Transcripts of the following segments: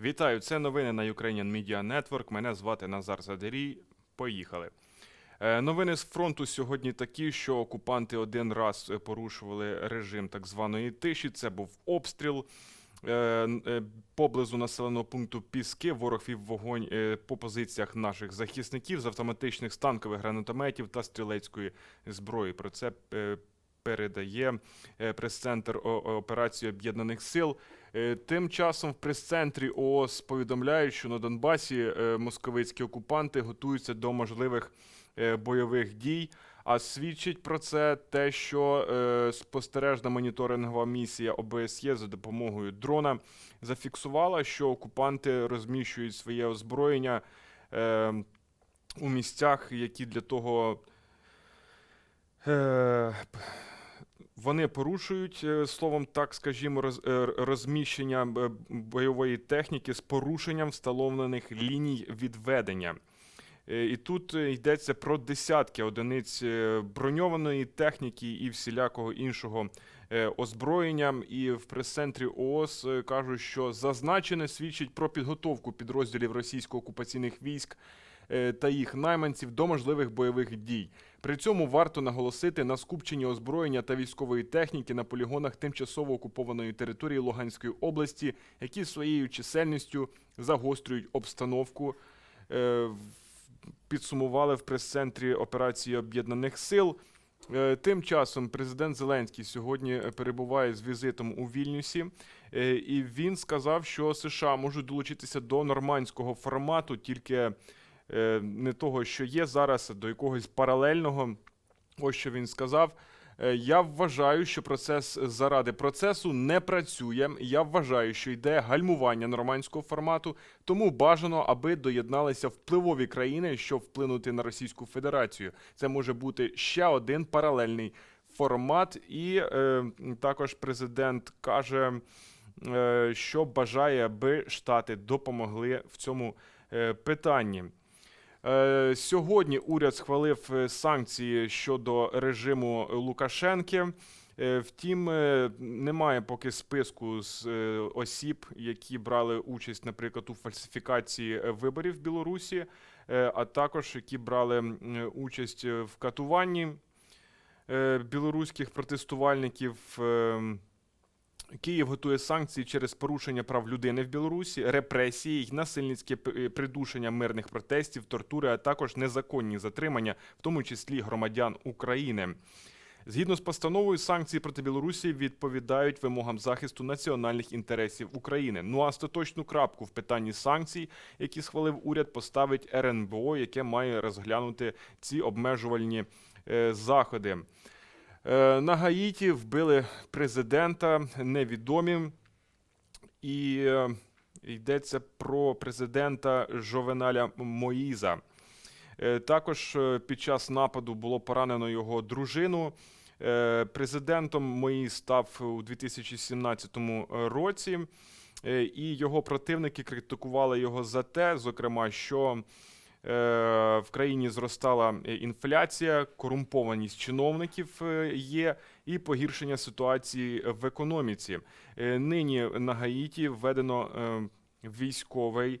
Вітаю, це новини на Ukrainian Media Network. Мене звати Назар Задерій. Поїхали. Е, Новини з фронту сьогодні такі, що окупанти один раз е, порушували режим так званої тиші. Це був обстріл е, поблизу населеного пункту Піски. Ворог вів вогонь по позиціях наших захисників з автоматичних станкових гранатометів та стрілецької зброї. Про це передає прес-центр операції Об'єднаних Сил. Е, Тим часом в прес-центрі ООС повідомляють, що на Донбасі е, московицькі окупанти готуються до можливих е, бойових дій. А свідчить про це те, що е, спостережна моніторингова місія ОБСЄ за допомогою дрона зафіксувала, що окупанти розміщують своє озброєння е, у місцях, які для того. Е, п- вони порушують, е, словом так скажімо, роз, е, розміщення е, бойової техніки з порушенням встановлених ліній відведення. І тут йдеться про десятки одиниць броньованої техніки і всілякого іншого озброєння. І в прес-центрі ООС кажуть, що зазначене свідчить про підготовку підрозділів російсько-окупаційних військ та їх найманців до можливих бойових дій. При цьому варто наголосити на скупченні озброєння та військової техніки на полігонах тимчасово окупованої території Луганської області, які своєю чисельністю загострюють обстановку. Е, Підсумували в прес-центрі операції Об'єднаних Сил. Е, Тим часом президент Зеленський сьогодні е, перебуває з візитом у Вільнюсі, е, і він сказав, що США можуть долучитися до нормандського формату, тільки е, не того, що є зараз, до якогось паралельного. Ось що він сказав. Е, Я вважаю, що процес заради процесу не працює. Я вважаю, що йде гальмування нормандського формату, тому бажано, аби доєдналися впливові країни, щоб вплинути на Російську Федерацію. Це може бути ще один паралельний формат. І е, також президент каже, е, що бажає, аби Штати допомогли в цьому е, питанні. Е, Сьогодні уряд схвалив е, санкції щодо режиму Лукашенки. Е, Втім, немає поки списку з осіб, які брали участь, наприклад, у фальсифікації виборів в Білорусі, а також які брали участь в катуванні білоруських протестувальників. Київ готує санкції через порушення прав людини в Білорусі, репресії й насильницьке е, придушення мирних протестів, тортури, а також незаконні затримання, в тому числі громадян України. Згідно з постановою, санкції проти Білорусі відповідають вимогам захисту національних інтересів України. Ну а остаточну крапку в питанні санкцій, які схвалив уряд, поставить РНБО, яке має розглянути ці обмежувальні е, заходи. Е, На Гаїті вбили президента невідомі, і е, йдеться про президента Жовеналя Моїза. Е, Також під час нападу було поранено його дружину. Президентом Моїз став у 2017 році, і його противники критикували його за те, зокрема, що в країні зростала е, інфляція, корумпованість чиновників е, є, і погіршення ситуації в економіці. Е, Нині на Гаїті введено е, військовий,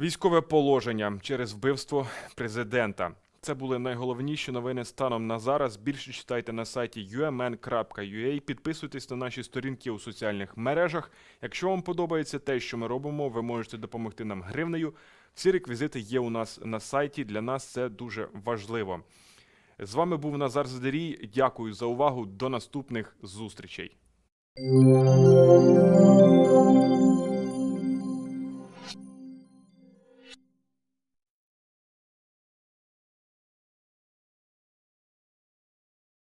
військове положення через вбивство президента. Це були найголовніші новини станом на зараз. Більше читайте на сайті umn.ua, підписуйтесь на наші сторінки у соціальних мережах. Якщо вам подобається те, що ми робимо, ви можете допомогти нам гривнею. Всі реквізити є у нас на сайті. Для нас це дуже важливо. З вами був Назар Задерій. Дякую за увагу. До наступних зустрічей.